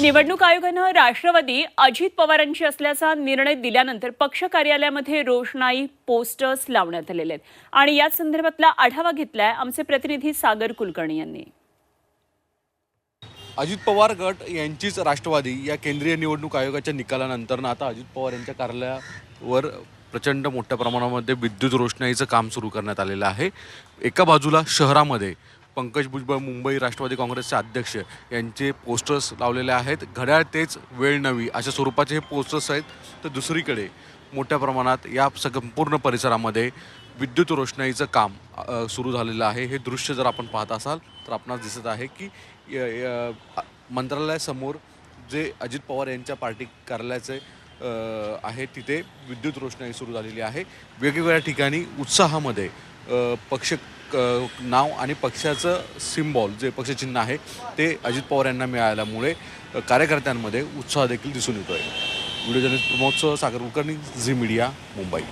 निवडणूक आयोगानं राष्ट्रवादी अजित पवारांची असल्याचा निर्णय दिल्यानंतर पक्ष कार्यालयामध्ये रोषणाई पोस्टर्स लावण्यात आलेले आहेत. आणि याच संदर्भातला आढावा घेतलाय आमचे प्रतिनिधी सागर कुलकर्णी यांनी. अजित पवार गट यांचीच राष्ट्रवादी या केंद्रीय निवडणूक आयोगाच्या निकालानंतर आता अजित पवार यांच्या कार्यालयावर प्रचंड मोठ्या प्रमाणामध्ये विद्युत रोषणाईचं काम सुरू करण्यात आलेलं आहे. एका बाजूला शहरामध्ये पंकज भुजबळ मुंबई राष्ट्रवादी काँग्रेसचे अध्यक्ष यांचे पोस्टर्स लावलेले आहेत. घड्याळ तेच वेळ नवी अशा स्वरूपाचे हे पोस्टर्स आहेत. तर दुसरीकडे मोठ्या प्रमाणात या संपूर्ण परिसरामध्ये विद्युत रोषणाईचं काम सुरू झालेलं आहे. हे दृश्य जर आपण पाहत असाल तर आपणास दिसत आहे की य- मंत्रालयासमोर जे अजित पवार यांच्या पार्टी कार्यालयाचे आहे तिथे विद्युत रोषणाई सुरू झालेली आहे. वेगवेगळ्या ठिकाणी उत्साहामध्ये पक्ष नाव आणि पक्षाचं सिम्बॉल जे पक्षचिन्ह आहे ते अजित पवार यांना मिळाल्यामुळे कार्यकर्त्यांमध्ये उत्साह देखील दिसून येतो आहे video journalist Pramod Sagar Kulkarni Zee media Mumbai.